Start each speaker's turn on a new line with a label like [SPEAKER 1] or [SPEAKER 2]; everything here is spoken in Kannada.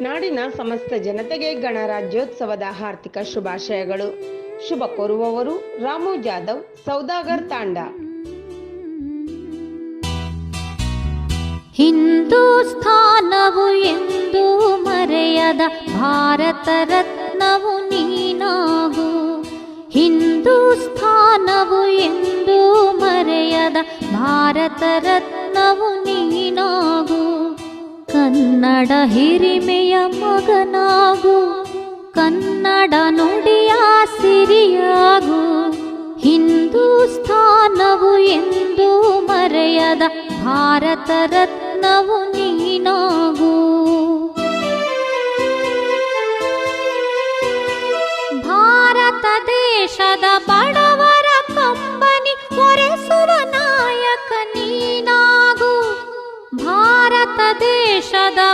[SPEAKER 1] ನಾಡಿನ ಸಮಸ್ತ ಜನತೆಗೆ ಗಣರಾಜ್ಯೋತ್ಸವದ ಹಾರ್ದಿಕ ಶುಭಾಶಯಗಳು. ಶುಭ ಕೋರುವವರು ರಾಮು ಜಾಧವ್, ಸೌದಾಗರ್ ತಾಂಡ.
[SPEAKER 2] ಹಿಂದೂಸ್ಥಾನವು ಎಂದು ಮರೆಯದ ಭಾರತ ರತ್ನವು ನೀನಾಗು. ಹಿಂದೂಸ್ಥಾನವು ಎಂದು ಮರೆಯದ ಭಾರತ ರತ್ನವು ನೀನಾಗು. ಕನ್ನಡ ಹಿರಿಮೆಯ ಮಗನಾಗು ಕನ್ನಡ ನುಡಿಯ ಸಿರಿಯಾಗು. ಹಿಂದೂಸ್ಥಾನವು ಎಂದು ಮರೆಯದ ಭಾರತ ರತ್ನವು তাতে সদা